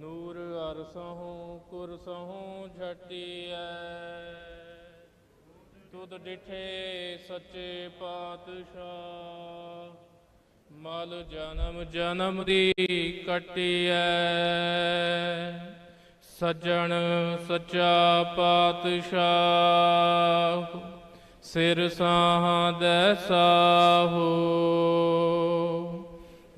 ਨੂਰ ਅਰਸਹੋਂ ਕੁਰਸਹੋਂ ਝਟਿਐ। ਤੁਧ ਡਿਠੇ ਸੱਚੇ ਪਾਤਸ਼ਾਹ, ਮਲ ਜਨਮ ਜਨਮ ਦੀ ਕਟਿਐ। ਸੱਜਣ ਸੱਚਾ ਪਾਤਸ਼ਾਹ, ਸਿਰ ਸਾਹਦੈ ਸਾਹੋ।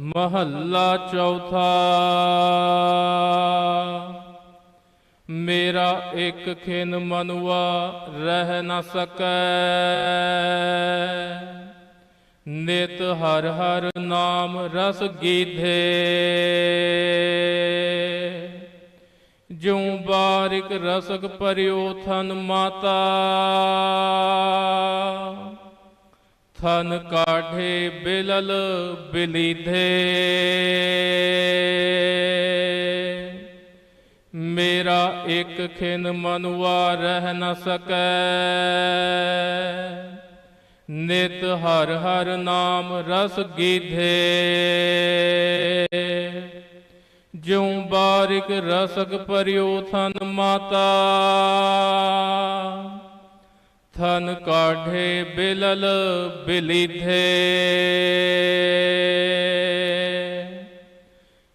ਮਹੱਲਾ ਚੌਥਾ। ਮੇਰਾ ਇੱਕ ਖਿਨ ਮਨੁਆ ਰਹਿ ਨਾ ਸਕੈ। ਨਿਤ ਹਰ ਹਰ ਨਾਮ ਰਸ ਗੀਧੇ। ਜਿਉ ਬਾਰਿਕ ਰਸਕ ਪਰਿਓ ਥਨ ਮਾਤਾ। ਥਨ ਕਾਢੇ ਬਿਲਲ ਬਿਲੀਧੇ ਮੇਰਾ ਇੱਕ ਖਿਨ ਮਨੁਆ ਰਹਿ ਨ ਸਕੈ। ਨਿਤ ਹਰ ਹਰ ਨਾਮ ਰਸ ਗੀਧੇ। ਜਿਉ ਬਾਰਿਕ ਰਸਕ ਪਰਿਓ ਥਨ ਮਾਤਾ। ਥਨ ਕਾਢੇ ਬਿਲਲ ਬਿਲੀਧੇ।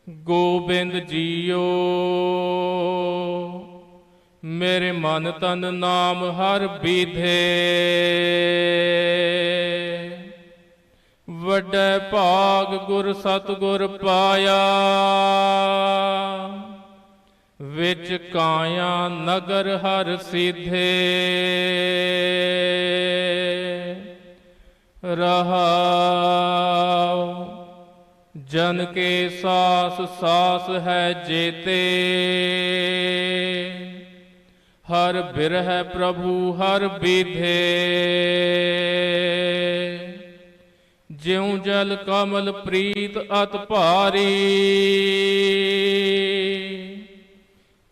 ਗੋਬਿੰਦ ਜੀਓ, ਮੇਰੇ ਮਨ ਤਨ ਨਾਮ ਹਰ ਬੀਧੇ। ਵੱਡਾ ਭਾਗ ਗੁਰ ਸਤਗੁਰ ਪਾਇਆ, ਵਿੱਚ ਕਾਇਆ ਨਗਰ ਹਰ ਸਿਧੇ। ਰਹਾਉ। ਜਨ ਕੇ ਸਾਸ ਸਾਸ ਹੈ ਜੇਤੇ। ਹਰ ਬਿਰਹਿ ਪ੍ਰਭੂ, ਹਰ ਵਿਧੇ ਜਿਉ ਜਲ ਕਮਲ ਪ੍ਰੀਤ ਅਤ ਭਾਰੀ।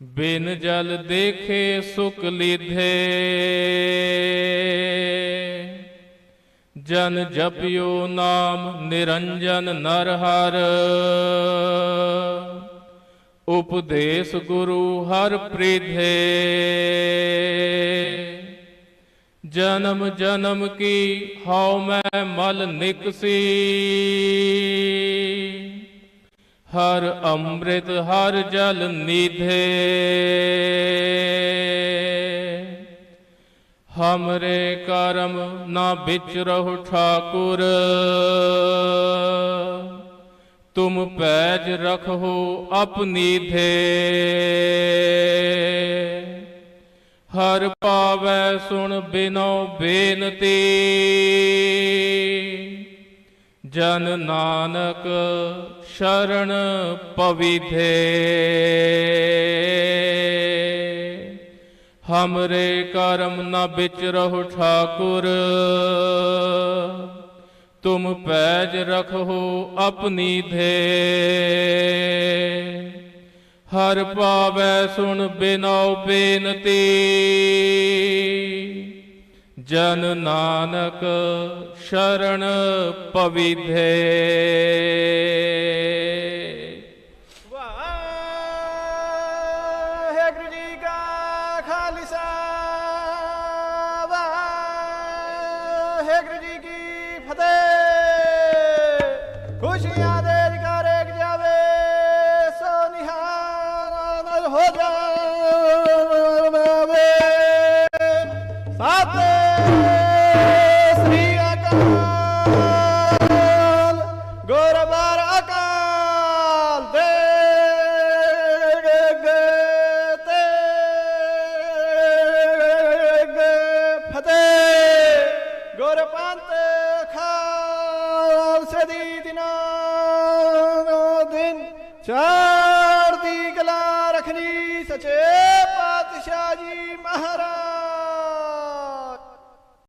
ਬਿਨ ਜਲ ਦੇਖੇ ਸੁਖ ਲਿਧੇ। ਜਨ ਜਪਿਓ ਨਾਮ ਨਿਰੰਜਨ ਨਰ ਹਰ। ਉਪਦੇਸ਼ ਗੁਰੂ ਹਰ ਪ੍ਰੀਧੇ। ਜਨਮ ਜਨਮ ਕੀ ਹਉ ਮੈਂ ਮਲ ਨਿਕਸੀ। ਹਰ ਅੰਮ੍ਰਿਤ ਹਰ ਜਲ ਨੀਧੇ। ਹਮਰੇ ਕਰਮ ਨਾ ਵਿਚ ਰਹੋ ਠਾਕੁਰ। ਤੁਮ ਪੈਜ ਰਖੋ ਆਪਨੀ ਧੇ ਹਰ ਪਾਵੈ ਸੁਣ ਬਿਨੋ ਬੇਨਤੀ। ਜਨ ਨਾਨਕ ਸ਼ਰਨ ਪਵਿਧੇ। ਹਮਰੇ ਕਰਮ ਨ ਵਿਚ ਰਹੋ ਠਾਕੁਰ। ਤੁਮ ਪੈਜ ਰਖੋ ਆਪਨੀ ਧੇ। ਹਰ ਪਾਵੈ ਸੁਣ ਬਿਨੋ ਬੇਨਤੀ। ਜਨ ਨਾਨਕ ਸ਼ਰਨ ਪਵਿਧੇ। ਸਾਤੇ ਸ੍ਰੀ ਅਕਾਲ। ਗੁਰਬਾਰ ਅਕਾਲ ਦੇ ਤੇ ਫਤਿਹ। ਗੁਰਪੰਥ ਖਾਲਸੇ ਦੀ ਦਿਨਾਂ ਦਿਨ ਚੜ੍ਹਦੀ ਕਲਾ ਰਖਣੀ ਸੱਚੇ ਪਾਤਸ਼ਾਹ ਜੀ।